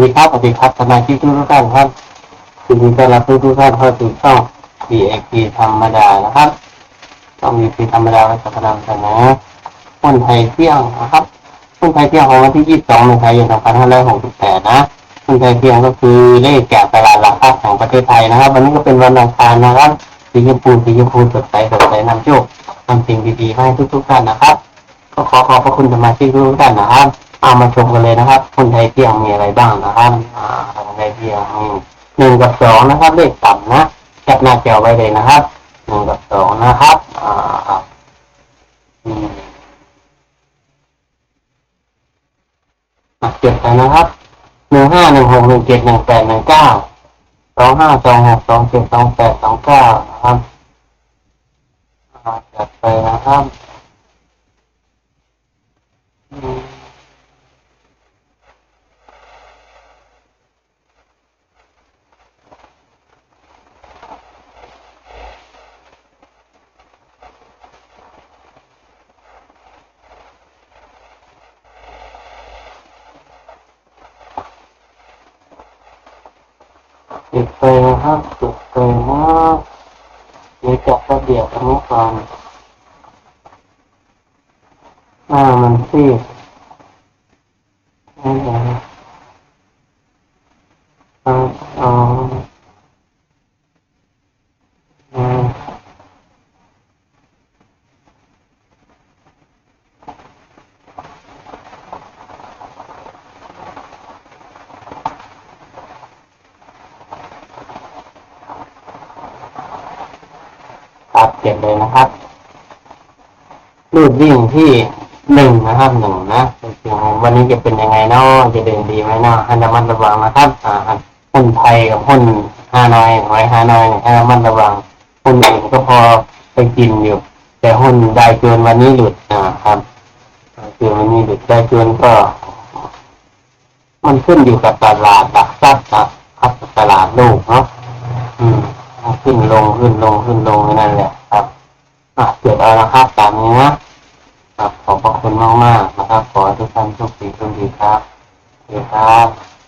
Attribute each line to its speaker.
Speaker 1: ดีครับสวัสดีครับสมาชิกทุกท่านครับยินดีต้อนรับทุกทุกท่านเข้าสู่ช่อง PXP ธรรมดานะครับช่อง PXP ธรรมดาไว้สักนำเสนอหุ้นไทยเที่ยงนะครับหุ้นไทยเที่ยงของวันที่ 22เมษายน2568นะหุ้นไทยเที่ยงก็คือเลขแกะตลาดหลักทรัพย์ของประเทศไทยนะครับ วันนี้ก็เป็นวันอังคารนะครับสีชมพูสีชมพูสดใสสดใสนำโชคนำสิ่งดีๆมาให้ทุกๆท่านนะครับ ก็ขอขอบพระคุณสมาชิกทุกท่านนะครับ เอามาชมกันเลยนะครับคนไทยเที่ยงมีอะไรบ้างนะครับอ่าคนไทยเที่ยงมีหนึ่งกับสองนะครับเลขต่ำนะแคปหน้าจอไว้เลยนะครับหนึ่งกับสองนะครับอ่าเก็บไปนะครับหนึ่งห้าหนึ่งหกหนึ่งเจ็ดหนึ่งแปดหนึ่งเก้าสองห้าสองหกสองเจ็ดสองแปดสองเก้านะครับจัดไปนะครับ ปิดไปนะครับปิดไปนะมีจักระเบียบตรงนี้ก่นหน้ามันซีดนี่นะเอาเอาเอาตัด เก็บเลยนะครับรูดวิ่งที่หนึ่งนะครับหนึ่งนะจริงๆวันนี้จะเป็นยังไงเนาะจะเดินดีไหมเนาะให้ระมัดระวังนะครับอ่าหุ้นไทยกับหุ้นฮานอยหอยฮานอยเนี่ยให้ระมัดระวังหุ้นอื่นก็พอไปกินอยู่ แต่หุ้นได้เกินวันนี้หลุดอ่าครับได้เกินวันนี้หลุดได้เกินก็ มันขึ้นอยู่กับตลาดหลักทรัพย์ครับตลาดโลกเนาะ ขึ้นลงขึ้นลงขึ้นลงนั่นแหละครับอะเกิดเอาละครับตามนี้นะครับขอบพระคุณมากมากนะครับ ขอทุกท่านโชคดีโชคดีครับสวัสดีครับ